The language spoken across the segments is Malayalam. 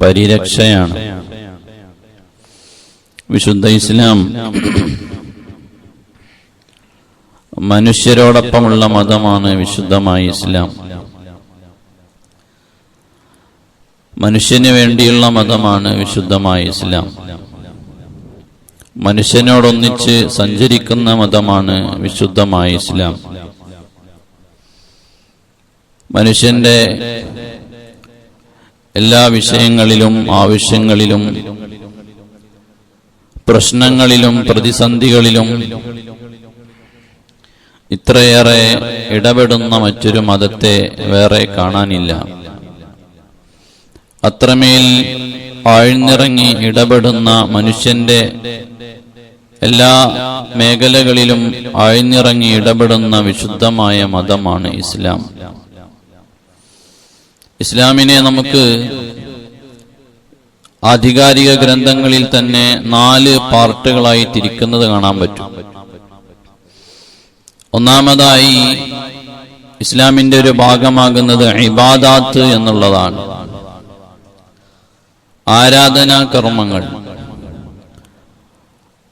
പരിരക്ഷയാണ്. വിശുദ്ധ ഇസ്ലാം മനുഷ്യരോടൊപ്പമുള്ള മതമാണ് വിശുദ്ധമായ ഇസ്ലാം. മനുഷ്യന് വേണ്ടിയുള്ള മതമാണ് വിശുദ്ധമായ ഇസ്ലാം. മനുഷ്യനോടൊന്നിച്ച് സഞ്ചരിക്കുന്ന മതമാണ് വിശുദ്ധമായ ഇസ്ലാം. മനുഷ്യന്റെ എല്ലാ വിഷയങ്ങളിലും ആവശ്യങ്ങളിലും പ്രശ്നങ്ങളിലും പ്രതിസന്ധികളിലും ഇത്രയേറെ ഇടപെടുന്ന മറ്റൊരു മതത്തെ വേറെ കാണാനില്ല. അത്രമേൽ ആഴ്ന്നിറങ്ങി ഇടപെടുന്ന മനുഷ്യന്റെ എല്ലാ മേഖലകളിലും ആഴ്ന്നിറങ്ങി ഇടപെടുന്ന വിശുദ്ധമായ മതമാണ് ഇസ്ലാം. ഇസ്ലാമിനെ നമുക്ക് ആധികാരിക ഗ്രന്ഥങ്ങളിൽ തന്നെ നാല് പാർട്ടുകളായി തിരിക്കുന്നത് കാണാൻ പറ്റും. ഒന്നാമതായി ഇസ്ലാമിന്റെ ഒരു ഭാഗമാകുന്നത് ഇബാദാത്ത് എന്നുള്ളതാണ്. ആരാധനാ കർമ്മങ്ങൾ.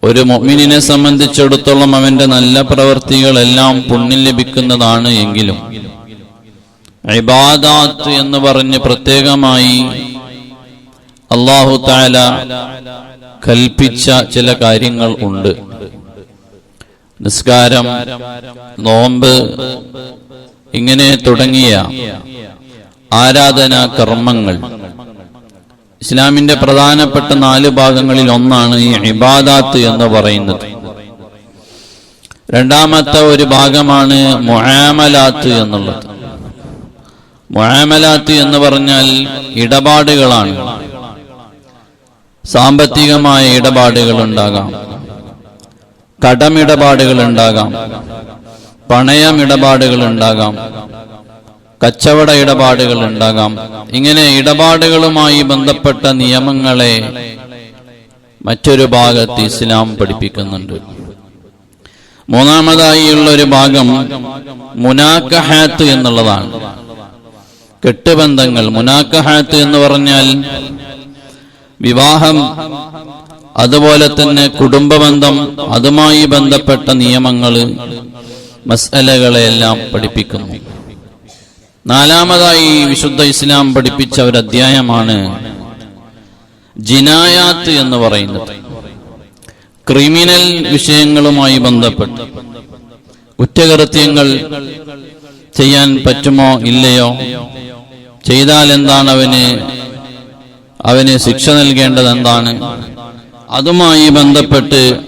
ഒരു മൊമിനിനെ സംബന്ധിച്ചിടത്തോളം അവന്റെ നല്ല പ്രവൃത്തികളെല്ലാം പുണ്യം ലഭിക്കുന്നതാണ് എങ്കിലും ഇബാദാത്ത് എന്ന് പറഞ്ഞ് പ്രത്യേകമായി അള്ളാഹു താല കൽപ്പിച്ച ചില കാര്യങ്ങൾ ഉണ്ട്. നിസ്കാരം നോമ്പ് ഇങ്ങനെ തുടങ്ങിയ ആരാധനാ കർമ്മങ്ങൾ. ഇസ്ലാമിന്റെ പ്രധാനപ്പെട്ട നാല് ഭാഗങ്ങളിൽ ഒന്നാണ് ഈ ഇബാദാത്ത് എന്ന് പറയുന്നത്. രണ്ടാമത്തെ ഒരു ഭാഗമാണ് മൊഹാമലാത്ത് എന്നുള്ളത്. മുആമലാത്ത് എന്ന് പറഞ്ഞാൽ ഇടപാടുകളാണ്. സാമ്പത്തികമായ ഇടപാടുകൾ ഉണ്ടാകാം കടമിടപാടുകൾ ഉണ്ടാകാം പണയം ഇടപാടുകൾ ഉണ്ടാകാം കച്ചവട ഇടപാടുകൾ ഉണ്ടാകാം ഇങ്ങനെ ഇടപാടുകളുമായി ബന്ധപ്പെട്ട നിയമങ്ങളെ മറ്റൊരു ഭാഗത്ത് ഇസ്ലാം പഠിപ്പിക്കുന്നുണ്ട്. മൂന്നാമതായി ഉള്ള ഒരു ഭാഗം മുനാക്കഹാത്ത് എന്നുള്ളതാണ്. കെട്ടുബന്ധങ്ങൾ മുനാക്കഹാത്ത് എന്ന് പറഞ്ഞാൽ വിവാഹം അതുപോലെ തന്നെ കുടുംബബന്ധം അതുമായി ബന്ധപ്പെട്ട നിയമങ്ങൾ മസലകളെല്ലാം പഠിപ്പിക്കുന്നു. നാലാമതായി വിശുദ്ധ ഇസ്ലാം പഠിപ്പിച്ച ഒരു അധ്യായമാണ് ജിനായാത്ത് എന്ന് പറയുന്നത്. ക്രിമിനൽ വിഷയങ്ങളുമായി ബന്ധപ്പെട്ട് കുറ്റകൃത്യങ്ങൾ ചെയ്യാൻ പറ്റുമോ ഇല്ലയോ? ചെയ്താൽ എന്താണ് അവന്? അവന് ശിക്ഷ നൽകേണ്ടത് എന്താണ്? അതുമായി ബന്ധപ്പെട്ട്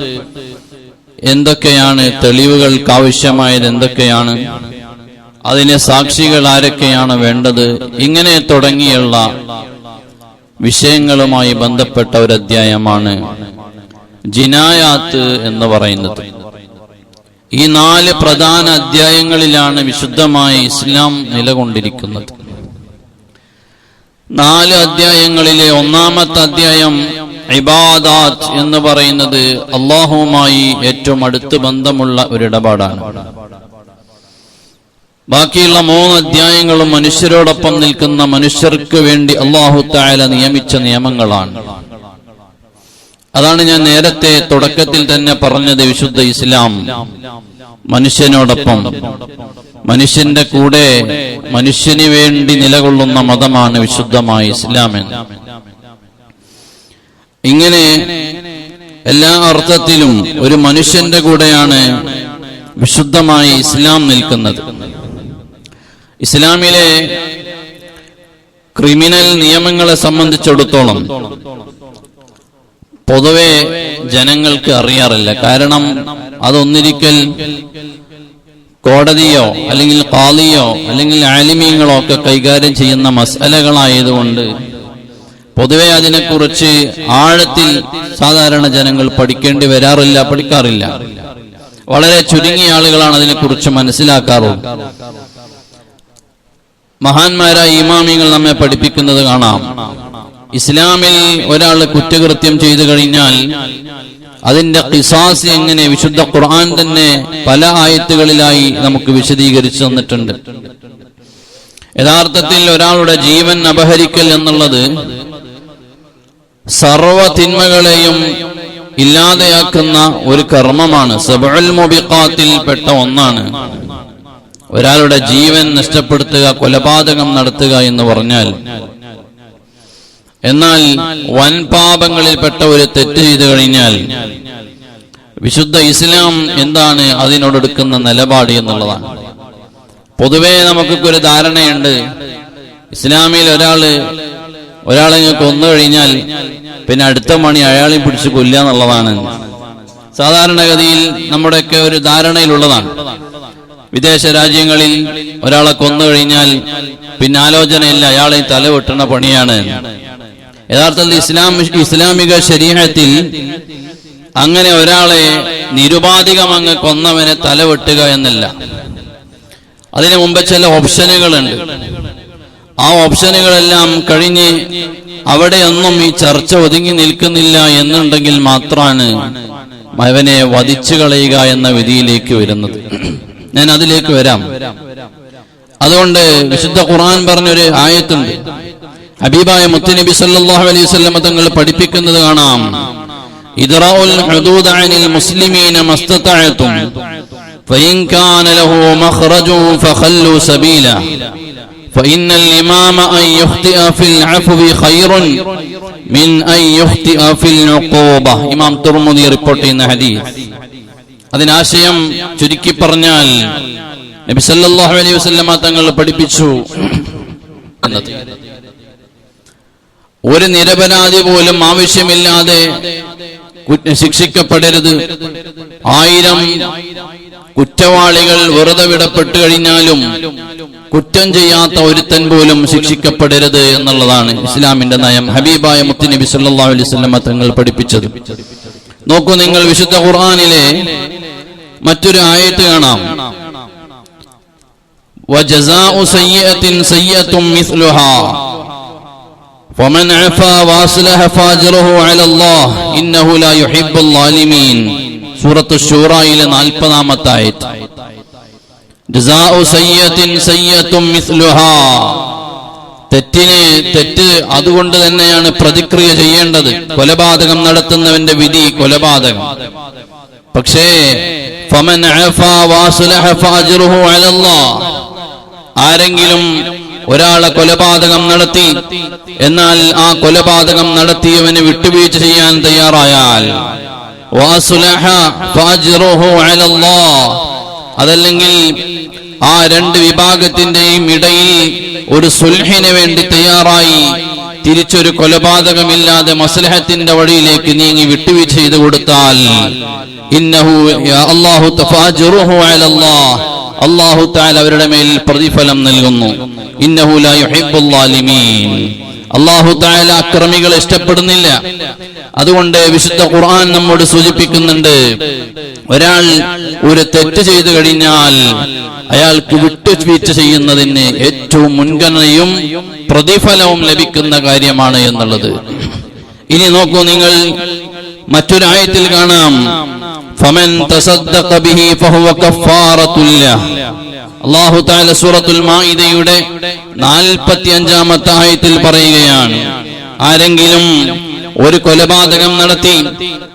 എന്തൊക്കെയാണ് തെളിവുകൾക്ക് ആവശ്യമായത്? എന്തൊക്കെയാണ്? അതിനെ സാക്ഷികൾ ആരൊക്കെയാണ് വേണ്ടത്? ഇങ്ങനെ തുടങ്ങിയുള്ള വിഷയങ്ങളുമായി ബന്ധപ്പെട്ട ഒരു അധ്യായമാണ് ജിനായാത്ത് എന്ന് പറയുന്നത്. ഈ നാല് പ്രധാന അധ്യായങ്ങളിലാണ് വിശുദ്ധമായ ഇസ്ലാം നിലകൊണ്ടിരിക്കുന്നത്. നാല് അധ്യായങ്ങളിലെ ഒന്നാമത്തെ അധ്യായം ഇബാദാത്ത് എന്ന് പറയുന്നത് അള്ളാഹുവുമായി ഏറ്റവും അടുത്ത് ബന്ധമുള്ള ഒരു ഇടപാടാണ്. ബാക്കിയുള്ള മൂന്ന് അധ്യായങ്ങളും മനുഷ്യരോടൊപ്പം നിൽക്കുന്ന മനുഷ്യർക്ക് വേണ്ടി അള്ളാഹു തായാല നിയമിച്ച നിയമങ്ങളാണ്. അതാണ് ഞാൻ നേരത്തെ തുടക്കത്തിൽ തന്നെ പറഞ്ഞത് വിശുദ്ധ ഇസ്ലാം. മനുഷ്യനോടൊപ്പം. മനുഷ്യന്റെ കൂടെ മനുഷ്യന് വേണ്ടി നിലകൊള്ളുന്ന മതമാണ് വിശുദ്ധമായ ഇസ്ലാം എന്ന്. ഇങ്ങനെ എല്ലാ അർത്ഥത്തിലും ഒരു മനുഷ്യന്റെ കൂടെയാണ് വിശുദ്ധമായി ഇസ്ലാം നിൽക്കുന്നത്. ഇസ്ലാമിലെ ക്രിമിനൽ നിയമങ്ങളെ സംബന്ധിച്ചിടത്തോളം പൊതുവെ ജനങ്ങൾക്ക് അറിയാറില്ല. കാരണം അതൊന്നിരിക്കൽ കോടതിയോ അല്ലെങ്കിൽ കാളിയോ അല്ലെങ്കിൽ ആലിമീങ്ങളോ ഒക്കെ കൈകാര്യം ചെയ്യുന്ന മസലകളായതുകൊണ്ട് പൊതുവെ അതിനെക്കുറിച്ച് ആഴത്തിൽ സാധാരണ ജനങ്ങൾ പഠിക്കേണ്ടി വരാറില്ല പഠിക്കാറില്ല. വളരെ ചുരുങ്ങിയ ആളുകളാണ് അതിനെക്കുറിച്ച് മനസ്സിലാക്കാറുള്ളത്. മഹാന്മാരായ ഇമാമികൾ നമ്മെ പഠിപ്പിക്കുന്നത് കാണാം. ഇസ്ലാമിൽ ഒരാൾ കുറ്റകൃത്യം ചെയ്തു കഴിഞ്ഞാൽ അതിന്റെ കിസാസ് എങ്ങനെ വിശുദ്ധ ഖുർആൻ തന്നെ പല ആയത്തുകളിലായി നമുക്ക് വിശദീകരിച്ചു തന്നിട്ടുണ്ട്. യഥാർത്ഥത്തിൽ ഒരാളുടെ ജീവൻ അപഹരിക്കൽ എന്നുള്ളത് സർവ തിന്മകളെയും ഇല്ലാതെയാക്കുന്ന ഒരു കർമ്മമാണ്. സബുൽ പെട്ട ഒന്നാണ്. ഒരാളുടെ ജീവൻ നഷ്ടപ്പെടുത്തുക കൊലപാതകം നടത്തുക എന്ന് പറഞ്ഞാൽ എന്നാൽ വൻപാപങ്ങളിൽപ്പെട്ട ഒരു തെറ്റ് ചെയ്തു കഴിഞ്ഞാൽ വിശുദ്ധ ഇസ്ലാം എന്താണ് അതിനോടെടുക്കുന്ന നിലപാട് എന്നുള്ളതാണ്. പൊതുവേ നമുക്കൊക്കെ ഒരു ധാരണയുണ്ട്. ഇസ്ലാമിൽ ഒരാൾ ഒരാളെ കൊന്നു കഴിഞ്ഞാൽ പിന്നെ അടുത്ത മണി അയാളെ പിടിച്ച് കൊല്ലുക എന്നുള്ളതാണ്. സാധാരണഗതിയിൽ നമ്മുടെയൊക്കെ ഒരു ധാരണയിലുള്ളതാണ്. വിദേശ രാജ്യങ്ങളിൽ ഒരാളെ കൊന്നു കഴിഞ്ഞാൽ പിന്നെ ആലോചനയില്ല അയാളെ തല വെട്ടുന്ന പണിയാണ്. യഥാർത്ഥത്തിൽ ഇസ്ലാം ഇസ്ലാമിക ശരീരത്തിൽ അങ്ങനെ ഒരാളെ നിരുപാധികം അങ്ങ് കൊന്നവനെ തലവെട്ടുക എന്നല്ല. അതിനു മുമ്പ് ചില ഓപ്ഷനുകളുണ്ട്. ആ ഓപ്ഷനുകളെല്ലാം കഴിഞ്ഞ് അവിടെയൊന്നും ഈ ചർച്ച ഒതുങ്ങി നിൽക്കുന്നില്ല എന്നുണ്ടെങ്കിൽ മാത്രമാണ് അവനെ വധിച്ചു കളയുക എന്ന വിധിയിലേക്ക് വരുന്നത്. ഞാൻ അതിലേക്ക് വരാം. അതുകൊണ്ട് വിശുദ്ധ ഖുർആൻ പറഞ്ഞൊരു ആയത്തുണ്ട്. ഹബീബായ മുത്തുനബി സല്ലല്ലാഹു അലൈഹി വസല്ലം തങ്ങൾ പഠിപ്പിക്കുന്നത് കാണാം ഇദ്റാഉൽ ഹുദൂദ അനിൽ മുസ്ലിമീന മസ്തതഅതും فإن كان له مخرج فخلوا سبيله فإن الإمام أن يخطئ في العفو خير من أن يخطئ في العقوبة ഇമാം തുർമുദി റിപ്പോർട്ട് ചെയ്യുന്ന ഹദീസ് അതിനാശയം ചുരുക്കി പറഞ്ഞാൽ നബി സല്ലല്ലാഹു അലൈഹി വസല്ലമ തങ്ങൾ പഠിപ്പിച്ചു എന്നത് ഒരു നിരപരാധി പോലും ആവശ്യമില്ലാതെ കുറ്റ- ശിക്ഷിക്കപ്പെടരുത് ആയിരം കുറ്റവാളികൾ വെറുതെ വിടപ്പെട്ടു കഴിഞ്ഞാലും കുറ്റം ചെയ്യാത്ത ഒരുത്തൻ പോലും ശിക്ഷിക്കപ്പെടരുത് എന്നുള്ളതാണ് ഇസ്ലാമിന്റെ നയം ഹബീബായ മുത്തുനബി സല്ലല്ലാഹു അലൈഹി വസല്ലമ തങ്ങൾ പഠിപ്പിച്ചത് നോക്കൂ നിങ്ങൾ വിശുദ്ധ ഖുർആനിലെ മറ്റൊരു ആയത്ത് കാണാം وجزاء سيئة سيئة مثلها فمن عفا واصلح فاجره على الله إنه لا يحب الظالمين سورة الشورى إلى നാൽപ്പതാമത്തെ ആയത്ത് جزاء سيئة سيئة مثلها തെറ്റിന് തെറ്റ് അതുകൊണ്ട് തന്നെയാണ് പ്രതിക്രിയ ചെയ്യേണ്ടത് കൊലപാതകം നടത്തുന്നവന്റെ വിധി കൊലപാതകം പക്ഷേ ഫമൻ അഫാ വാസുലഹ ഫഅജ്റുഹു അലല്ലാഹ് ആരെങ്കിലും ഒരാളെ കൊലപാതകം നടത്തി. എന്നാൽ ആ കൊലപാതകം നടത്തിയവന് വിട്ടുവീഴ്ച ചെയ്യാൻ തയ്യാറായാൽ. അതല്ലെങ്കിൽ ആ രണ്ട് വിഭാഗത്തിന്റെയും ഇടയിൽ ഒരു സുൽഹിന് വേണ്ടി തയ്യാറായി തിരിച്ചൊരു കൊലപാതകമില്ലാതെ മസ്ലഹത്തിന്റെ വഴിയിലേക്ക് നീങ്ങി വിട്ടുവീഴ്ച ചെയ്തു കൊടുത്താൽ. ഇന്നഹു യാ അല്ലാഹു താൽ അവരുടെ മേൽ പ്രതിഫലം നൽകുന്നു. അള്ളാഹു ലാ അക്രമികൾ ഇഷ്ടപ്പെടുന്നില്ല. അതുകൊണ്ട് വിശുദ്ധ ഖുർആൻ നമ്മോട് സൂചിപ്പിക്കുന്നുണ്ട് ഒരാൾ ഒരു തെറ്റ് ചെയ്തു കഴിഞ്ഞാൽ അയാൾക്ക് വിട്ടുവീഴ്ച ചെയ്യുന്നതിന് ഏറ്റവും മുൻഗണനയും പ്രതിഫലവും ലഭിക്കുന്ന കാര്യമാണ് എന്നുള്ളത്. ഇനി നോക്കൂ നിങ്ങൾ മറ്റൊരായത്തിൽ കാണാം. ഫമൻ തസദ്ദഖ ബിഹി ഫഹുവ കഫാറത്തുൽ ലഹ് അല്ലാഹു തആല സൂറത്തുൽ മാഇദയുടെ 45ാമത്തെ ആയത്തിൽ പറയുകയാണ് ആരെങ്കിലും ഒരു കൊലപാതകം നടത്തി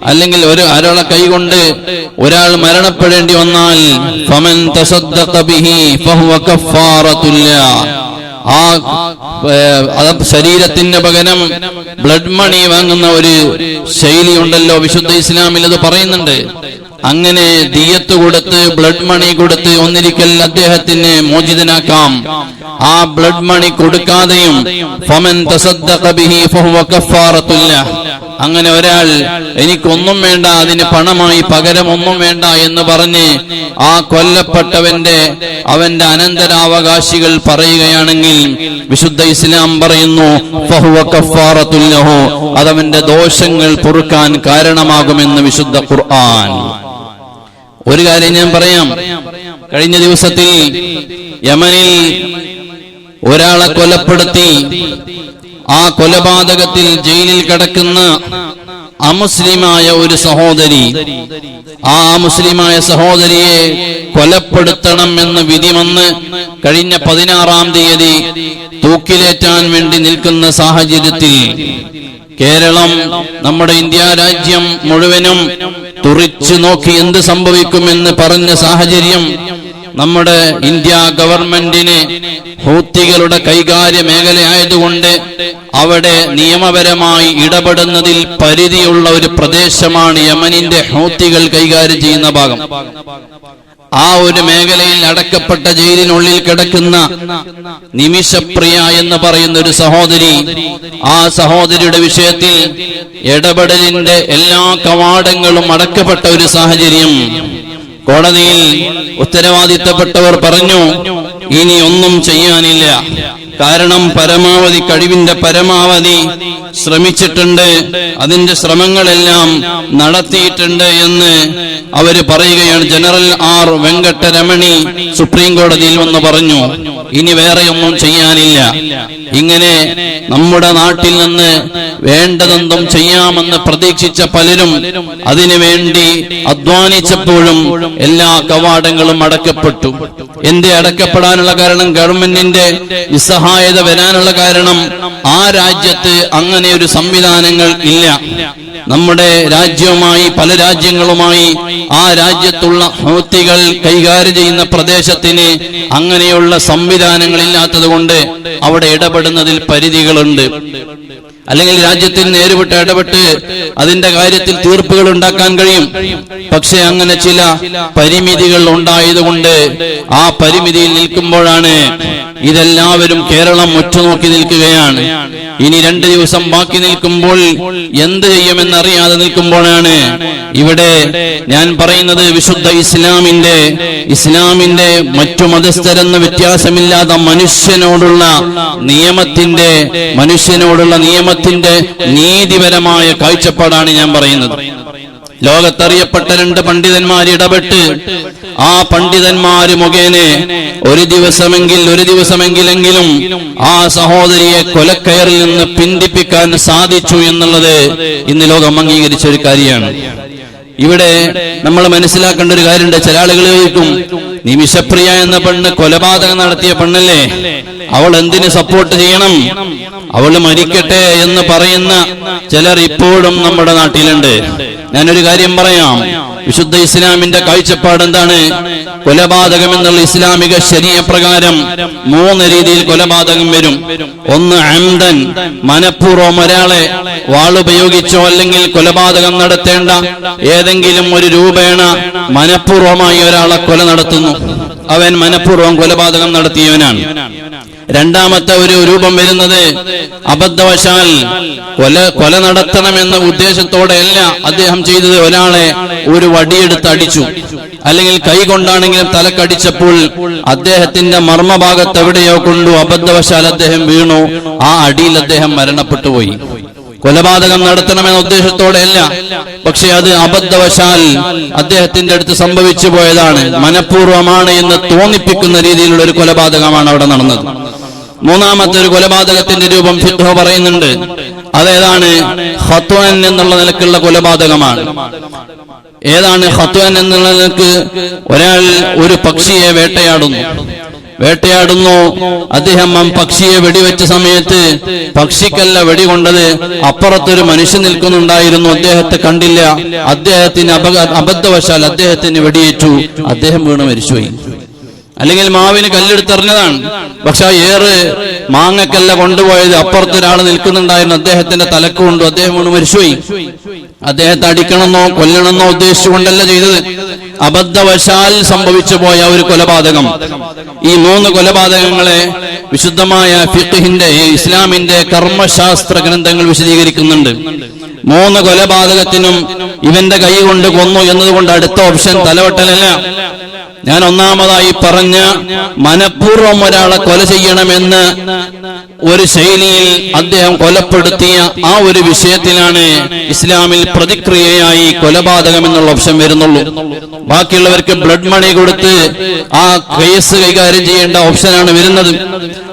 അല്ലെങ്കിൽ ഒരു അരള കൈകൊണ്ട് ഒരാൾ മരണപ്പെടേണ്ടി വന്നാൽ ഫമൻ തസദ്ദഖ ബിഹി ഫഹുവ ആ ശരീരത്തിന്റെ പകരം ബ്ലഡ് മണി വാങ്ങുന്ന ഒരു ശൈലി ഉണ്ടല്ലോ വിശുദ്ധ ഇസ്ലാമിൽ അത് പറയുന്നുണ്ട്. അങ്ങനെ ദിയത്ത് കൊടുത്ത് ബ്ലഡ് മണി കൊടുത്ത് ഒന്നിരിക്കൽ അദ്ദേഹത്തിന് മോചിതനാക്കാം ആ ബ്ലഡ് മണി കൊടുക്കാതെയും അങ്ങനെ ഒരാൾ എനിക്കൊന്നും വേണ്ട അതിന് പണമായി പകരം ഒന്നും വേണ്ട എന്ന് പറഞ്ഞ് ആ കൊല്ലപ്പെട്ടവന്റെ അവന്റെ അനന്തരാവകാശികൾ പറയുകയാണെങ്കിൽ വിശുദ്ധ ഇസ്ലാം പറയുന്നു. അതവന്റെ ദോഷങ്ങൾ പൊറുക്കാൻ കാരണമാകുമെന്ന് വിശുദ്ധ ഖുർആൻ ഒരു കാര്യം ഞാൻ പറയാം. കഴിഞ്ഞ ദിവസത്തിൽ യമനിൽ ഒരാളെ കൊലപ്പെടുത്തി. ആ കൊലപാതകത്തിൽ ജയിലിൽ കിടക്കുന്ന അമുസ്ലിമായ ഒരു സഹോദരി. ആ അമുസ്ലിമായ സഹോദരിയെ കൊലപ്പെടുത്തണം എന്ന് വിധി വന്ന് കഴിഞ്ഞ പതിനാറാം തീയതി തൂക്കിലേറ്റാൻ വേണ്ടി നിൽക്കുന്ന സാഹചര്യത്തിൽ കേരളം നമ്മുടെ ഇന്ത്യ രാജ്യം മുഴുവനും തുറിച്ചു നോക്കി എന്ത് സംഭവിക്കുമെന്ന് പറഞ്ഞ സാഹചര്യം നമ്മുടെ ഇന്ത്യ ഗവൺമെന്റിന് ഹൂത്തികളുടെ കൈകാര്യ മേഖലയായതുകൊണ്ട് അവിടെ നിയമപരമായി ഇടപെടുന്നതിൽ പരിധിയുള്ള ഒരു പ്രദേശമാണ് യമനിന്റെ ഹൂത്തികൾ കൈകാര്യം ചെയ്യുന്ന ഭാഗം. ആ ഒരു മേഖലയിൽ അടക്കപ്പെട്ട ജയിലിനുള്ളിൽ കിടക്കുന്ന നിമിഷപ്രിയ എന്ന് പറയുന്ന ഒരു സഹോദരി ആ സഹോദരിയുടെ വിഷയത്തിൽ ഇടപെടലിന്റെ എല്ലാ കവാടങ്ങളും അടക്കപ്പെട്ട ഒരു സാഹചര്യം. കോടതിയിൽ ഉത്തരവാദിത്തപ്പെട്ടവർ പറഞ്ഞു ഇനി ഒന്നും ചെയ്യാനില്ല. കാരണം പരമാവധി കഴിവിന്റെ പരമാവധി ശ്രമിച്ചിട്ടുണ്ട്. അതിന്റെ ശ്രമങ്ങളെല്ലാം നടത്തിയിട്ടുണ്ട് എന്ന് അവർ പറയുകയാണ്. ജനറൽ ആർ വെങ്കട്ടരമണി സുപ്രീം കോടതിയിൽ വന്ന് പറഞ്ഞു. ഇനി വേറെ ഒന്നും ചെയ്യാനില്ല. ഇങ്ങനെ നമ്മുടെ നാട്ടിൽ നിന്ന് വേണ്ടതെന്തും ചെയ്യാമെന്ന് പ്രതീക്ഷിച്ച പലരും അതിനുവേണ്ടി അധ്വാനിച്ചപ്പോഴും എല്ലാ കവാടങ്ങളും അടക്കപ്പെട്ടു. എന്റെ അടക്കപ്പെടാനുള്ള കാരണം ഗവൺമെന്റിന്റെ നിസ്സഹായത വരാനുള്ള കാരണം ആ രാജ്യത്ത് അങ്ങനെ ഒരു സംവിധാനങ്ങൾ ഇല്ല. നമ്മുടെ രാജ്യവുമായി പല രാജ്യങ്ങളുമായി ആ രാജ്യത്തുള്ള ഹൂത്തികൾ കൈകാര്യം ചെയ്യുന്ന പ്രദേശത്തിന് അങ്ങനെയുള്ള സംവിധാനങ്ങൾ ഇല്ലാത്തത് കൊണ്ട് അവിടെ ഇടപെടുന്നതിൽ പരിധികളുണ്ട്. അല്ലെങ്കിൽ രാജ്യത്തിൽ നേരിട്ട് ഇടപെട്ട് അതിന്റെ കാര്യത്തിൽ തീർപ്പുകൾ ഉണ്ടാക്കാൻ കഴിയും. പക്ഷെ അങ്ങനെ ചില പരിമിതികൾ ഉണ്ടായതുകൊണ്ട് ആ പരിമിതിയിൽ നിൽക്കുമ്പോഴാണ് ഇതെല്ലാവരും കേരളം ഒറ്റുനോക്കി നിൽക്കുകയാണ്. ഇനി രണ്ട് ദിവസം ബാക്കി നിൽക്കുമ്പോൾ എന്ത് ചെയ്യുമെന്നറിയാതെ നിൽക്കുമ്പോഴാണ് ഇവിടെ ഞാൻ പറയുന്നത് വിശുദ്ധ ഇസ്ലാമിന്റെ ഇസ്ലാമിന്റെ മറ്റു മതസ്ഥരെന്ന് വ്യത്യാസമില്ലാത്ത മനുഷ്യനോടുള്ള നിയമത്തിന്റെ മനുഷ്യനോടുള്ള നിയമത്തിന്റെ നീതിപരമായ കാഴ്ചപ്പാടാണ് ഞാൻ പറയുന്നത്. ലോകത്തറിയപ്പെട്ട രണ്ട് പണ്ഡിതന്മാർ ഇടപെട്ട് ആ പണ്ഡിതന്മാര് മുഖേന ഒരു ദിവസമെങ്കിൽ ഒരു ദിവസമെങ്കിലെങ്കിലും ആ സഹോദരിയെ കൊലക്കയറിൽ നിന്ന് പിന്തിപ്പിക്കാൻ സാധിച്ചു എന്നുള്ളത് ഇന്ന് ലോകം അംഗീകരിച്ച ഒരു കാര്യമാണ്. ഇവിടെ നമ്മൾ മനസ്സിലാക്കേണ്ട ഒരു കാര്യമുണ്ട്. ചില ആളുകൾ ചോദിക്കും നിമിഷപ്രിയ എന്ന പെണ്ണ് കൊലപാതകം നടത്തിയ പെണ്ണല്ലേ? അവൾ എന്തിന് സപ്പോർട്ട് ചെയ്യണം? അവൾ മരിക്കട്ടെ എന്ന് പറയുന്ന ചിലർ ഇപ്പോഴും നമ്മുടെ നാട്ടിലുണ്ട്. ഞാനൊരു കാര്യം പറയാം. വിശുദ്ധ ഇസ്ലാമിന്റെ കാഴ്ചപ്പാട് എന്താണ്? കൊലപാതകം എന്നുള്ള ഇസ്ലാമിക ശരീര പ്രകാരം മൂന്ന് രീതിയിൽ കൊലപാതകം വരും. ഒന്ന് അംദൻ മനഃപൂർവം ഒരാളെ വാളുപയോഗിച്ചോ അല്ലെങ്കിൽ കൊലപാതകം നടത്തേണ്ട ഏതെങ്കിലും ഒരു രൂപേണ മനഃപൂർവമായി ഒരാളെ കൊല നടത്തുന്നു. അവൻ മനഃപൂർവം കൊലപാതകം നടത്തിയവനാണ്. രണ്ടാമത്തെ ഒരു രൂപം വരുന്നത് അബദ്ധവശാൽ കൊല കൊല നടത്തണമെന്ന ഉദ്ദേശത്തോടെയല്ല അദ്ദേഹം ചെയ്തത്. ഒരാളെ ഒരു വടിയെടുത്ത് അടിച്ചു. അല്ലെങ്കിൽ കൈ കൊണ്ടാണെങ്കിലും തലക്കടിച്ചപ്പോൾ അദ്ദേഹത്തിന്റെ മർമ്മഭാഗത്ത് എവിടെയോ കൊണ്ടു അബദ്ധവശാൽ അദ്ദേഹം വീണു. ആ അടിയിൽ അദ്ദേഹം മരണപ്പെട്ടു പോയി. കൊലപാതകം നടത്തണമെന്ന ഉദ്ദേശത്തോടെയല്ല. പക്ഷെ അത് അബദ്ധവശാൽ അദ്ദേഹത്തിന്റെ അടുത്ത് സംഭവിച്ചു പോയതാണ്. മനഃപൂർവമാണ് എന്ന് തോന്നിപ്പിക്കുന്ന രീതിയിലുള്ള ഒരു കൊലപാതകമാണ് അവിടെ നടന്നത്. മൂന്നാമത്തെ ഒരു കൊലപാതകത്തിന്റെ രൂപം ഫിദ്ഹ പറയുന്നുണ്ട്. അതേതാണ് ഹത്വൻ എന്നുള്ള നിലക്കുള്ള കൊലപാതകമാണ്. ഏതാണ് ഹത്വൻ എന്നുള്ള നിലയ്ക്ക് ഒരാൾ ഒരു പക്ഷിയെ വേട്ടയാടുന്നു. വേട്ടയാടുന്നു. അദ്ദേഹം ആ പക്ഷിയെ വെടിവെച്ച സമയത്ത് പക്ഷിക്കല്ല വെടികൊണ്ടത് അപ്പുറത്തൊരു മനുഷ്യൻ നിൽക്കുന്നുണ്ടായിരുന്നു. അദ്ദേഹത്തെ കണ്ടില്ല. അദ്ദേഹത്തിന് അബദ്ധവശാൽ അദ്ദേഹത്തിന് വെടിയേറ്റു. അദ്ദേഹം വീണ് മരിച്ചുപോയി. അല്ലെങ്കിൽ മാവിന് കല്ലെടുത്തെറിഞ്ഞതാണ് പക്ഷെ ഏറ് മാങ്ങക്കല്ല കൊണ്ടുപോയത് അപ്പുറത്തൊരാൾ നിൽക്കുന്നുണ്ടായിരുന്നു. അദ്ദേഹത്തിന്റെ തലക്ക് കൊണ്ടു അദ്ദേഹം കൊണ്ട് മരിച്ചുപോയി. അദ്ദേഹത്തെ അടിക്കണമെന്നോ കൊല്ലണമെന്നോ ഉദ്ദേശിച്ചുകൊണ്ടല്ല ചെയ്തത്. അബദ്ധവശാൽ സംഭവിച്ചു പോയ ഒരു കൊലപാതകം. ഈ മൂന്ന് കൊലപാതകങ്ങളെ വിശുദ്ധമായ ഫിഖിന്റെ ഇസ്ലാമിന്റെ കർമ്മശാസ്ത്ര ഗ്രന്ഥങ്ങൾ വിശദീകരിക്കുന്നുണ്ട്. മൂന്ന് കൊലപാതകത്തിനും ഇവന്റെ കൈ കൊണ്ട് കൊന്നു എന്നതുകൊണ്ട് അടുത്ത ഓപ്ഷൻ തലവെട്ടലല്ല. ഞാൻ ഒന്നാമതായി പറഞ്ഞ മനഃപൂർവം ഒരാളെ കൊല ചെയ്യണമെന്ന് ഒരു ശൈലിയിൽ അദ്ദേഹം കൊലപ്പെടുത്തിയ ആ ഒരു വിഷയത്തിലാണ് ഇസ്ലാമിൽ പ്രതിക്രിയയായി കൊലപാതകം എന്നുള്ള ഓപ്ഷൻ വരുന്നുള്ളൂ. ബാക്കിയുള്ളവർക്ക് ബ്ലഡ് മണി കൊടുത്ത് ആ കേസ് കൈകാര്യം ചെയ്യേണ്ട ഓപ്ഷനാണ് വരുന്നത്.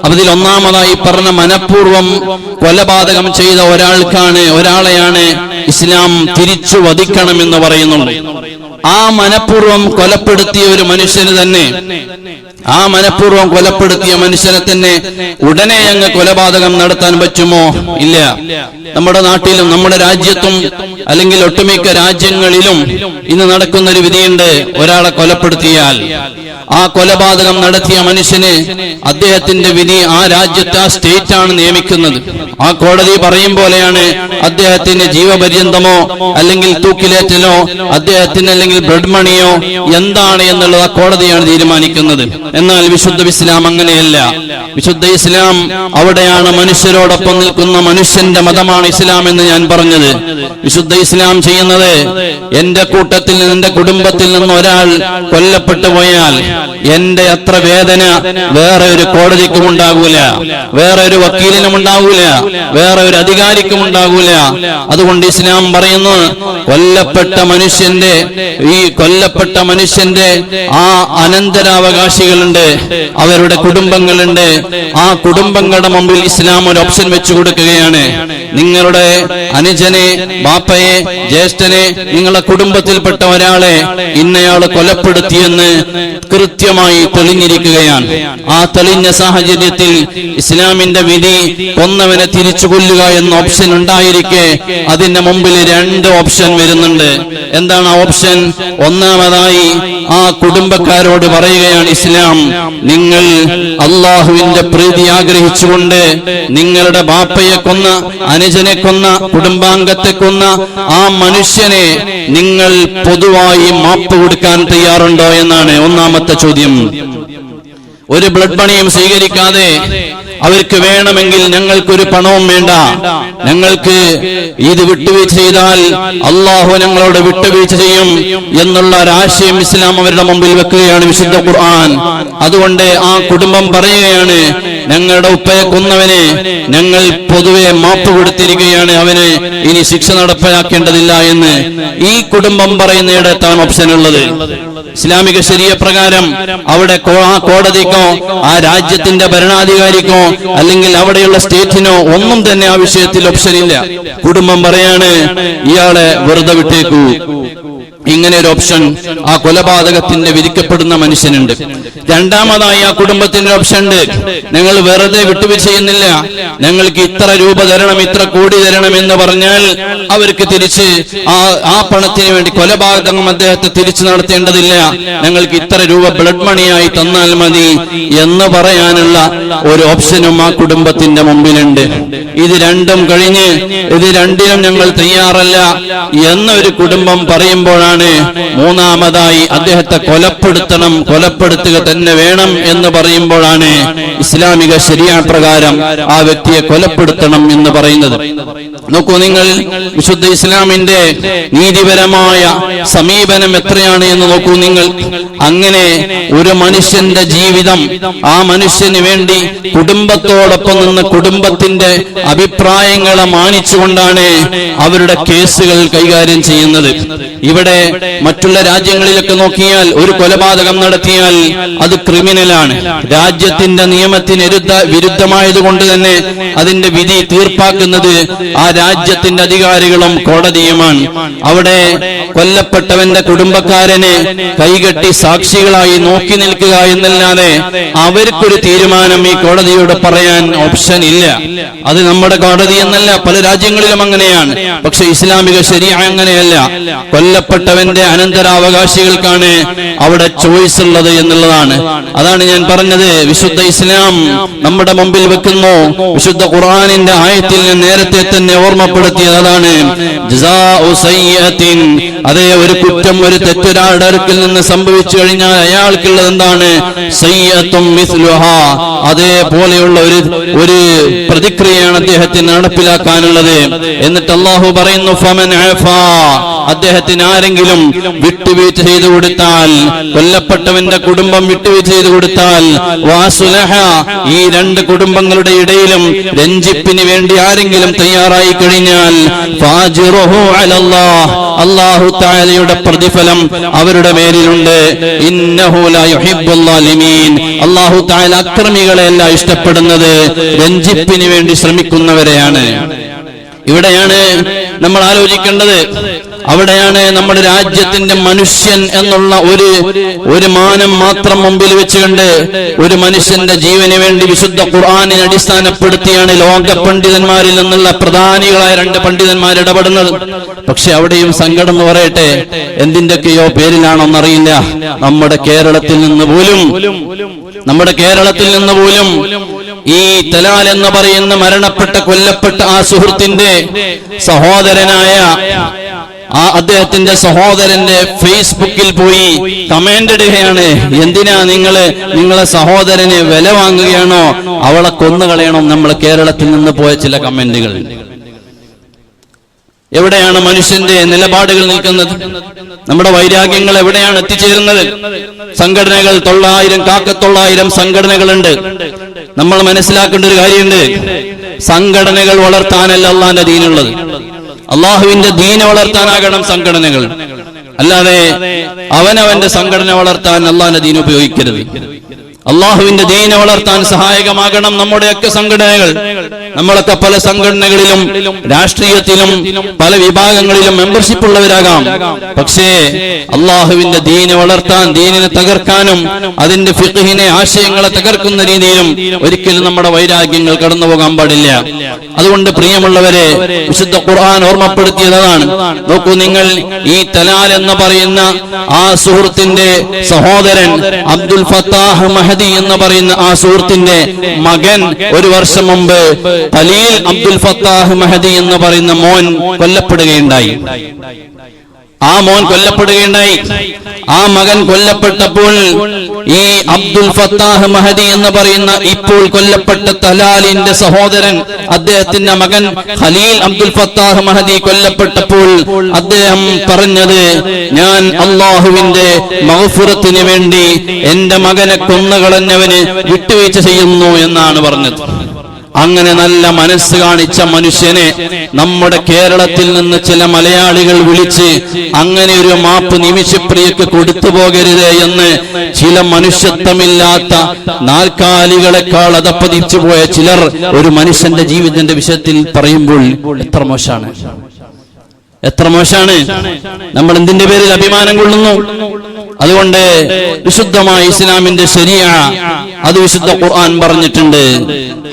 അതിൽ ഒന്നാമതായി പറഞ്ഞ മനഃപൂർവം കൊലപാതകം ചെയ്ത ഒരാൾക്കാണ് ഒരാളെയാണ് ഇസ്ലാം തിരിച്ചു വധിക്കണം എന്ന് പറയുന്നുള്ളൂ. ആ മനഃപൂർവം കൊലപ്പെടുത്തിയ ഒരു മനുഷ്യന് തന്നെ ആ മനഃപൂർവം കൊലപ്പെടുത്തിയ മനുഷ്യനെ തന്നെ ഉടനെ അങ്ങ് കൊലപാതകം നടത്താൻ പറ്റുമോ? ഇല്ല. നമ്മുടെ നാട്ടിലും നമ്മുടെ രാജ്യത്തും അല്ലെങ്കിൽ ഒട്ടുമിക്ക രാജ്യങ്ങളിലും ഇന്ന് നടക്കുന്ന ഒരു വിധിയുണ്ട്. ഒരാളെ കൊലപ്പെടുത്തിയാൽ. ആ കൊലപാതകം നടത്തിയ മനുഷ്യന് അദ്ദേഹത്തിന്റെ വിധി ആ രാജ്യത്തെ ആ സ്റ്റേറ്റ് ആണ് നിയമിക്കുന്നത്. ആ കോടതി പറയും പോലെയാണ് അദ്ദേഹത്തിന്റെ ജീവപര്യന്തമോ അല്ലെങ്കിൽ തൂക്കിലേറ്റലോ അദ്ദേഹത്തിന് അല്ലെങ്കിൽ ബ്ലഡ് മണിയോ എന്താണ് എന്നുള്ളത് ആ കോടതിയാണ് തീരുമാനിക്കുന്നത്. എന്നാൽ വിശുദ്ധ ഇസ്ലാം അങ്ങനെയല്ല. വിശുദ്ധ ഇസ്ലാം അവിടെയാണ് മനുഷ്യരോടൊപ്പം നിൽക്കുന്ന മനുഷ്യന്റെ മതമാണ് ഇസ്ലാം എന്ന് ഞാൻ പറഞ്ഞത്. വിശുദ്ധ ഇസ്ലാം ചെയ്യുന്നത് എന്റെ കൂട്ടത്തിൽ നിന്ന് എന്റെ കുടുംബത്തിൽ നിന്ന് ഒരാൾ കൊല്ലപ്പെട്ടു പോയാൽ എന്റെ അത്ര വേദന വേറെ ഒരു കോടതിക്കും ഉണ്ടാകൂല. വേറെ ഒരു വക്കീലിനും ഉണ്ടാകൂല. വേറെ ഒരു അധികാരിക്കും ഉണ്ടാകൂല. അതുകൊണ്ട് ഇസ്ലാം പറയുന്നു കൊല്ലപ്പെട്ട മനുഷ്യന്റെ ഈ കൊല്ലപ്പെട്ട മനുഷ്യന്റെ ആ അനന്തരാവകാശികളുണ്ട് അവരുടെ കുടുംബങ്ങളുണ്ട്. ആ കുടുംബങ്ങളുടെ മുമ്പിൽ ഇസ്ലാം ഒരു ഓപ്ഷൻ വെച്ചു കൊടുക്കുകയാണ്. നിങ്ങളുടെ അനുജനെ ബാപ്പയെ ജ്യേഷ്ഠനെ നിങ്ങളുടെ കുടുംബത്തിൽപ്പെട്ട ഒരാളെ ഇന്നയാൾ കൊലപ്പെടുത്തിയെന്ന് കൃത്യമായി തെളിഞ്ഞിരിക്കുകയാണ്. ആ തെളിഞ്ഞ സാഹചര്യത്തിൽ ഇസ്ലാമിന്റെ വിധി കൊന്നവനെ തിരിച്ചു കൊല്ലുക എന്ന ഓപ്ഷൻ ഉണ്ടായിരിക്കെ. അതിന്റെ മുമ്പിൽ രണ്ട് ഓപ്ഷൻ വരുന്നുണ്ട്. എന്താണ് ആ ഓപ്ഷൻ ഒന്നാമതായി ആ കുടുംബക്കാരോട് പറയുകയാണ് ഇസ്ലാം നിങ്ങൾ അള്ളാഹുവിന്റെ പ്രീതി ആഗ്രഹിച്ചുകൊണ്ട് നിങ്ങളുടെ ബാപ്പയെ കൊന്ന അനുജനെ കൊന്ന കുടുംബാംഗത്തെ കൊന്ന ആ മനുഷ്യനെ നിങ്ങൾ പൊതുവായി മാപ്പ് കൊടുക്കാൻ തയ്യാറുണ്ടോ? എന്നാണ് ഒന്നാമത്തെ ചോദ്യം. ഒരു ബ്ലഡ് പണിയും സ്വീകരിക്കാതെ അവർക്ക് വേണമെങ്കിൽ ഞങ്ങൾക്കൊരു പണവും വേണ്ട. ഞങ്ങൾക്ക് ഇത് വിട്ടുവീഴ്ച ചെയ്താൽ അള്ളാഹു ഞങ്ങളോട് വിട്ടുവീഴ്ച ചെയ്യും എന്നുള്ള ഒരാശയം ഇസ്ലാം അവരുടെ മുമ്പിൽ വെക്കുകയാണ് വിശുദ്ധ ഖുർആൻ. അതുകൊണ്ട് ആ കുടുംബം പറയുകയാണ് ഞങ്ങളുടെ ഉപ്പയെ കൊന്നവനെ ഞങ്ങൾ പൊതുവെ മാപ്പ് കൊടുത്തിരിക്കുകയാണ്. അവന് ഇനി ശിക്ഷ നടപ്പിലാക്കേണ്ടതില്ല എന്ന്. ഈ കുടുംബം പറയുന്നിടത്താണ് ഓപ്ഷൻ ഉള്ളത്. ഇസ്ലാമിക ശരീര പ്രകാരം അവിടെ ആ കോടതിക്കോ ആ രാജ്യത്തിന്റെ ഭരണാധികാരിക്കോ അല്ലെങ്കിൽ അവിടെയുള്ള സ്റ്റേറ്റിനോ ഒന്നും തന്നെ ആ വിഷയത്തിൽ ഓപ്ഷൻ ഇല്ല. കുടുംബം പറയാണ് ഇയാളെ വെറുതെ വിട്ടേക്കൂ. ഇങ്ങനെ ഒരു ഓപ്ഷൻ ആ കൊലപാതകത്തിന്റെ വിധിക്കപ്പെടുന്ന മനുഷ്യനുണ്ട്. രണ്ടാമതായി ആ കുടുംബത്തിന്റെ ഓപ്ഷൻ ഉണ്ട്. നിങ്ങൾ വെറുതെ വിട്ടുവീഴ്ച ഞങ്ങൾക്ക് ഇത്ര രൂപ തരണം ഇത്ര കോടി തരണം എന്ന് പറഞ്ഞാൽ അവർക്ക് തിരിച്ച് ആ ആ പണത്തിന് വേണ്ടി കൊലപാതകം അദ്ദേഹത്തെ തിരിച്ചു നടത്തേണ്ടതില്ല. ഞങ്ങൾക്ക് ഇത്ര രൂപ ബ്ലഡ് മണിയായി തന്നാൽ മതി എന്ന് പറയാനുള്ള ഒരു ഓപ്ഷനും ആ കുടുംബത്തിന്റെ മുമ്പിലുണ്ട്. ഇത് രണ്ടും കഴിഞ്ഞ് ഇത് രണ്ടിനും ഞങ്ങൾ തയ്യാറല്ല എന്നൊരു കുടുംബം പറയുമ്പോഴാണ് മൂന്നാമതായി അദ്ദേഹത്തെ കൊലപ്പെടുത്തണം കൊലപ്പെടുത്തുക തന്നെ വേണം എന്ന് പറയുമ്പോഴാണ് ഇസ്ലാമിക ശരിയാ പ്രകാരം ആ വ്യക്തിയെ കൊലപ്പെടുത്തണം എന്ന് പറയുന്നത്. നോക്കൂ നിങ്ങൾ വിശുദ്ധ ഇസ്ലാമിന്റെ നീതിപരമായ സമീപനം എത്രയാണ് എന്ന് നോക്കൂ നിങ്ങൾ. അങ്ങനെ ഒരു മനുഷ്യന്റെ ജീവിതം ആ മനുഷ്യന് വേണ്ടി കുടുംബത്തോടൊപ്പം നിന്ന് കുടുംബത്തിന്റെ അഭിപ്രായങ്ങളെ മാനിച്ചുകൊണ്ടാണ് അവരുടെ കേസുകൾ കൈകാര്യം ചെയ്യുന്നത്. ഇവിടെ മറ്റുള്ള രാജ്യങ്ങളിലൊക്കെ നോക്കിയാൽ ഒരു കൊലപാതകം നടത്തിയാൽ അത് ക്രിമിനലാണ്. രാജ്യത്തിന്റെ നിയമത്തിന് വിരുദ്ധമായത് വിരുദ്ധമായതുകൊണ്ട് തന്നെ അതിന്റെ വിധി തീർപ്പാക്കുന്നത് ആ രാജ്യത്തിന്റെ അധികാരികളും കോടതിയുമാണ്. അവിടെ കൊല്ലപ്പെട്ടവന്റെ കുടുംബക്കാരനെ കൈകെട്ടി സാക്ഷികളായി നോക്കി നിൽക്കുക എന്നല്ലാതെ അവർക്കൊരു തീരുമാനം ഈ കോടതിയോട് പറയാൻ ഓപ്ഷൻ ഇല്ല. അത് നമ്മുടെ കോടതി എന്നല്ല പല രാജ്യങ്ങളിലും അങ്ങനെയാണ്. പക്ഷെ ഇസ്ലാമിക ശരി അങ്ങനെയല്ല കൊല്ലപ്പെട്ടവന്റെ അനന്തരാവകാശികൾക്കാണ് അവിടെ ചോയ്സ് ഉള്ളത് എന്നുള്ളതാണ് അതാണ് ഞാൻ പറഞ്ഞത് വിശുദ്ധ ഇസ്ലാം നമ്മുടെ മുമ്പിൽ വെക്കുന്നു വിശുദ്ധ ഖുറാനിന്റെ ആയത്തിൽ നേരത്തെ തന്നെ ഓർമ്മപ്പെടുത്തിയത് അതാണ്. അതേ ഒരു കുറ്റം ഒരു തെറ്റൊരാളുടെ അടുക്കിൽ നിന്ന് സംഭവിച്ചു കഴിഞ്ഞാൽ അയാൾക്കുള്ളത് എന്താണ്. അതേപോലെയുള്ള ഒരു ഒരു പ്രതിക്രിയയാണ് അദ്ദേഹത്തിന് നടപ്പിലാക്കാനുള്ളത് എന്നിട്ട് അള്ളാഹു പറയുന്നു ഫമൻ. അദ്ദേഹത്തിന് ആരെങ്കിലും വിട്ടുവീഴ്ച ചെയ്തു കൊടുത്താൽ കൊല്ലപ്പെട്ടവന്റെ കുടുംബം വിട്ടുവീഴ്ച ചെയ്തു കൊടുത്താൽ വാസുലഹ ഈ രണ്ട് കുടുംബങ്ങളുടെ ഇടയിലും രഞ്ജിപ്പിന് വേണ്ടി ആരെങ്കിലും തയ്യാറായി കഴിഞ്ഞാൽ അള്ളാഹു താലയുടെ പ്രതിഫലം അവരുടെ മേലിലുണ്ട്. അള്ളാഹു താല അക്രമികളെയല്ല ഇഷ്ടപ്പെടുന്നത് രഞ്ജിപ്പിന് വേണ്ടി ശ്രമിക്കുന്നവരെയാണ്. ഇവിടെയാണ് നമ്മൾ ആലോചിക്കേണ്ടത്. അവിടെയാണ് നമ്മുടെ രാജ്യത്തിന്റെ മനുഷ്യൻ എന്നുള്ള ഒരു ഒരു മാനം മാത്രം മുമ്പിൽ വെച്ചുകൊണ്ട് ഒരു മനുഷ്യന്റെ ജീവന് വേണ്ടി വിശുദ്ധ ഖുർആാനിനെ അടിസ്ഥാനപ്പെടുത്തിയാണ് ലോക പണ്ഡിതന്മാരിൽ നിന്നുള്ള പ്രധാനികളായ രണ്ട് പണ്ഡിതന്മാർ ഇടപെടുന്നത്. പക്ഷെ അവിടെയും സങ്കടം എന്ന് പറയട്ടെ എന്തിന്റെയൊക്കെയോ പേരിലാണോന്നറിയില്ല. നമ്മുടെ കേരളത്തിൽ നിന്ന് പോലും നമ്മുടെ കേരളത്തിൽ നിന്ന് പോലും ഈ തലാൽ എന്ന് പറയുന്ന മരണപ്പെട്ട കൊല്ലപ്പെട്ട ആ സുഹൃത്തിന്റെ സഹോദരനായ ആ അദ്ദേഹത്തിന്റെ സഹോദരന്റെ ഫേസ്ബുക്കിൽ പോയി കമന്റ് ഇടുകയാണ്. എന്തിനാ നിങ്ങൾ നിങ്ങളെ സഹോദരനെ വില വാങ്ങുകയാണോ? അവളെ കൊന്നുകളയണം നമ്മൾ കേരളത്തിൽ നിന്ന് പോയ ചില കമന്റുകൾ. എവിടെയാണ് മനുഷ്യന്റെ നിലപാടുകൾ നിൽക്കുന്നത്? നമ്മുടെ വൈരാഗ്യങ്ങൾ എവിടെയാണ് എത്തിച്ചേരുന്നത്? സംഘടനകൾ തൊള്ളായിരം കാക്കത്തൊള്ളായിരം സംഘടനകളുണ്ട്. നമ്മൾ മനസ്സിലാക്കേണ്ട ഒരു കാര്യമുണ്ട്. സംഘടനകൾ വളർത്താനല്ല അള്ളാന്റെ ദീനുള്ളത്. അള്ളാഹുവിന്റെ ദീന വളർത്താനാകണം സംഘടനകൾ. അല്ലാതെ അവനവന്റെ സംഘടന വളർത്താൻ അള്ളാഹിന്റെ ദീൻ ഉപയോഗിക്കരുത്. അള്ളാഹുവിന്റെ ദീന വളർത്താൻ സഹായകമാകണം നമ്മുടെയൊക്കെ സംഘടനകൾ. നമ്മളൊക്കെ പല സംഘടനകളിലും രാഷ്ട്രീയത്തിലും പല വിഭാഗങ്ങളിലും മെമ്പർഷിപ്പ് ഉള്ളവരാകാം. പക്ഷേ അള്ളാഹുവിന്റെ ദീന വളർത്താൻ ദീനിനെ തകർക്കാനും അതിന്റെ ഫിഖിനെ ആശയങ്ങളെ തകർക്കുന്ന രീതിയിലും ഒരിക്കലും നമ്മുടെ വൈരാഗ്യങ്ങൾ കടന്നു പോകാൻ പാടില്ല. അതുകൊണ്ട് പ്രിയമുള്ളവരെ വിശുദ്ധ ഖുർആൻ ഓർമ്മപ്പെടുത്തിയതാണ്. നോക്കൂ നിങ്ങൾ ഈ തലാൽ എന്ന് പറയുന്ന ആ സുഹൃത്തിന്റെ സഹോദരൻ അബ്ദുൽ ഫത്താഹ് മഹദി എന്ന് പറയുന്ന ആ സുഹൃത്തിന്റെ മകൻ ഒരു വർഷം മുമ്പ് തലീൽ അബ്ദുൽ ഫത്താഹ് മഹദി എന്ന് പറയുന്ന മോൻ കൊല്ലപ്പെടുകയുണ്ടായി. ആ മോൻ കൊല്ലപ്പെടുകയുണ്ടായി. ആ മകൻ കൊല്ലപ്പെട്ടപ്പോൾ ഈ അബ്ദുൽ ഫത്താഹ് മഹദി എന്ന് പറയുന്ന ഇപ്പോൾ കൊല്ലപ്പെട്ട തലാലിന്റെ സഹോദരൻ അദ്ദേഹത്തിന്റെ മകൻ ഖലീൽ അബ്ദുൽ ഫത്താഹ് മഹദി കൊല്ലപ്പെട്ടപ്പോൾ അദ്ദേഹം പറഞ്ഞത് ഞാൻ അള്ളാഹുവിന്റെ മഹഫുറത്തിന് വേണ്ടി എന്റെ മകനെ കൊന്നുകളഞ്ഞവന് വിട്ടുവീഴ്ച ചെയ്യുന്നു എന്നാണ് പറഞ്ഞത്. അങ്ങനെ നല്ല മനസ്സ് കാണിച്ച മനുഷ്യനെ നമ്മുടെ കേരളത്തിൽ നിന്ന് ചില മലയാളികൾ വിളിച്ച് അങ്ങനെ ഒരു മാപ്പ് നിമിഷപ്രിയക്ക് കൊടുത്തു പോകരുത് എന്ന് ചില മനുഷ്യത്വമില്ലാത്ത നാൽക്കാലികളെക്കാൾ അതപ്പതിച്ചു പോയ ചിലർ ഒരു മനുഷ്യന്റെ ജീവിതത്തിന്റെ വിഷയത്തിൽ പറയുമ്പോൾ എത്ര മോശമാണ്? എത്ര മോശമാണ്? നമ്മൾ എന്തിന്റെ പേരിൽ അഭിമാനം കൊള്ളുന്നു? അതുകൊണ്ട് വിശുദ്ധമായ ഇസ്ലാമിന്റെ ശരിയ അത് വിശുദ്ധ ഖുർആൻ പറഞ്ഞിട്ടുണ്ട്.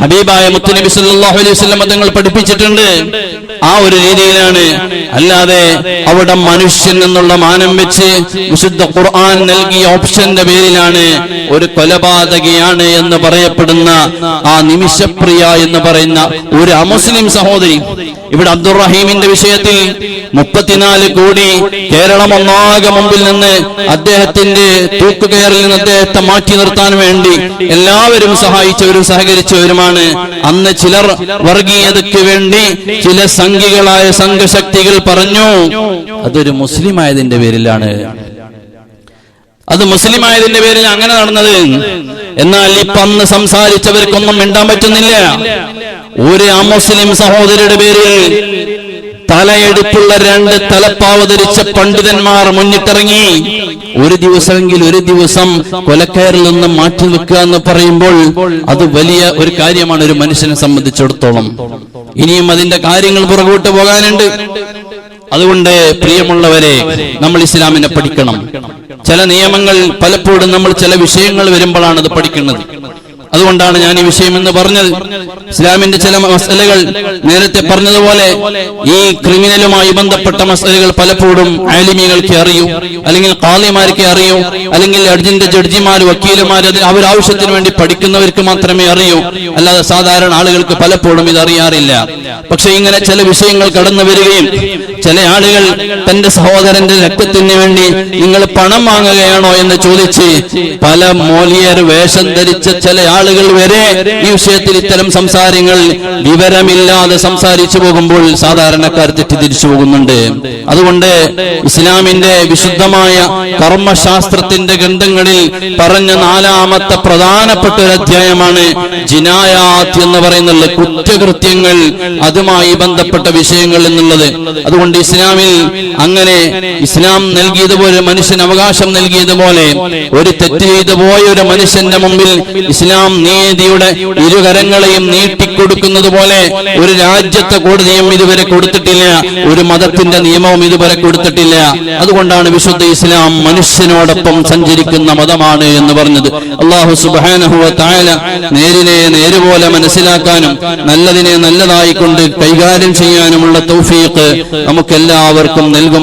ഹബീബായ മുത്തുനബി സല്ലല്ലാഹു അലൈഹി വസല്ലം തങ്ങൾ പഠിപ്പിച്ചിട്ടുണ്ട്. ആ ഒരു രീതിയിലാണ്. അല്ലാതെ അവിടെ മനുഷ്യൻ എന്നുള്ള മാനം വെച്ച് വിശുദ്ധ ഖുർആൻ നൽകിയ ഓപ്ഷന്റെ പേരിലാണ് ഒരു കൊലപാതകയാണ് എന്ന് പറയപ്പെടുന്ന ആ നിമിഷപ്രിയ എന്ന് പറയുന്ന ഒരു അമുസ്ലിം സഹോദരി. ഇവിടെ അബ്ദുറഹീമിന്റെ വിഷയത്തിൽ മുപ്പത്തിനാല് കോടി കേരളം ഒന്നാകെ മുമ്പിൽ നിന്ന് അദ്ദേഹത്തിന്റെ തൂക്കുകയറിൽ നിന്ന് അദ്ദേഹത്തെ മാറ്റി നിർത്താൻ വേണ്ടി എല്ലാവരും സഹായിച്ചവരും സഹകരിച്ചവരുമാണ്. അന്ന് ചിലർ വർഗീയതയ്ക്ക് വേണ്ടി ചില സംഘികളായ സംഘശക്തികൾ പറഞ്ഞു. അതൊരു മുസ്ലിം ആയതിന്റെ പേരിലാണ്. അത് മുസ്ലിം ആയതിന്റെ പേരിൽ അങ്ങനെ നടന്നത്. എന്നാൽ ഇപ്പൊ അന്ന് സംസാരിച്ചവർക്കൊന്നും മിണ്ടാൻ പറ്റുന്നില്ല. ഒരു അമുസ്ലിം സഹോദരിയുടെ പേരിൽ തലയെടുപ്പുള്ള രണ്ട് തലപ്പാവതരിച്ച പണ്ഡിതന്മാർ മുന്നിട്ടിറങ്ങി. ഒരു ദിവസമെങ്കിൽ ഒരു ദിവസം കൊലക്കയറിൽ നിന്ന് മാറ്റി നിൽക്കുക എന്ന് പറയുമ്പോൾ അത് വലിയ ഒരു കാര്യമാണ് ഒരു മനുഷ്യനെ സംബന്ധിച്ചിടത്തോളം. ഇനിയും അതിന്റെ കാര്യങ്ങൾ പുറകോട്ട് പോകാനുണ്ട്. അതുകൊണ്ട് പ്രിയമുള്ളവരെ നമ്മൾ ഇസ്ലാമിനെ പഠിക്കണം. ചില നിയമങ്ങൾ പലപ്പോഴും നമ്മൾ ചില വിഷയങ്ങൾ വരുമ്പോഴാണ് അത് പഠിക്കുന്നത്. അതുകൊണ്ടാണ് ഞാൻ ഈ വിഷയം എന്ന് പറഞ്ഞത്. ഇസ്ലാമിന്റെ ചില മസലകൾ നേരത്തെ പറഞ്ഞതുപോലെ ഈ ക്രിമിനലുമായി ബന്ധപ്പെട്ട മസലകൾ പലപ്പോഴും ആലിമികൾക്ക് അറിയൂ അല്ലെങ്കിൽ കാളിമാർക്ക് അറിയൂ അല്ലെങ്കിൽ അഡ്ജിന്റെ ജഡ്ജിമാർ വക്കീലുമാർ അത് അവരാവശ്യത്തിന് വേണ്ടി പഠിക്കുന്നവർക്ക് മാത്രമേ അറിയൂ. അല്ലാതെ സാധാരണ ആളുകൾക്ക് പലപ്പോഴും ഇത് അറിയാറില്ല. പക്ഷെ ഇങ്ങനെ ചില വിഷയങ്ങൾ കടന്നു വരികയും ചില ആളുകൾ തന്റെ സഹോദരന്റെ രക്തത്തിന് വേണ്ടി നിങ്ങൾ പണം വാങ്ങുകയാണോ എന്ന് ചോദിച്ച് പല മോലിയർ വേഷം ധരിച്ച ചില ആളുകൾ വരെ ഈ വിഷയത്തിൽ ഇത്തരം സംസാരങ്ങൾ വിവരമില്ലാതെ സംസാരിച്ചു പോകുമ്പോൾ സാധാരണക്കാർ തെറ്റിദ്ധരിച്ചു പോകുന്നുണ്ട്. അതുകൊണ്ട് ഇസ്ലാമിന്റെ വിശുദ്ധമായ കർമ്മശാസ്ത്രത്തിന്റെ ഗ്രന്ഥങ്ങളിൽ പറഞ്ഞ നാലാമത്തെ പ്രധാനപ്പെട്ട ഒരു അധ്യായമാണ് ജിനായാത്ത് എന്ന് പറയുന്നത് കുറ്റകൃത്യങ്ങൾ അതുമായി ബന്ധപ്പെട്ട വിഷയങ്ങൾ എന്നുള്ളത്. അതുകൊണ്ട് ഇസ്ലാമിൽ അങ്ങനെ ഇസ്ലാം നൽകിയതുപോലെ മനുഷ്യൻ അവകാശം നൽകിയതുപോലെ ഒരു തെറ്റ് ചെയ്തു പോയ ഒരു മനുഷ്യന്റെ മുമ്പിൽ ഇസ്ലാം നീതിയുടെ ഇരുകരങ്ങളെയും നീട്ടിക്കൊടുക്കുന്നത് പോലെ ഒരു രാജ്യത്തെ കോടതിയും ഇതുവരെ കൊടുത്തിട്ടില്ല. ഒരു മതത്തിന്റെ നിയമവും ഇതുവരെ കൊടുത്തിട്ടില്ല. അതുകൊണ്ടാണ് വിശുദ്ധ ഇസ്ലാം മനുഷ്യനോടൊപ്പം സഞ്ചരിക്കുന്ന മതമാണ് എന്ന് പറഞ്ഞത്. അള്ളാഹു സുബാനഹുവ താല നേരിനെ നേരുപോലെ മനസ്സിലാക്കാനും നല്ലതിനെ നല്ലതായിക്കൊണ്ട് കൈകാര്യം ചെയ്യാനുമുള്ള തൗഫീഖ് നമുക്കെല്ലാവർക്കും നൽകും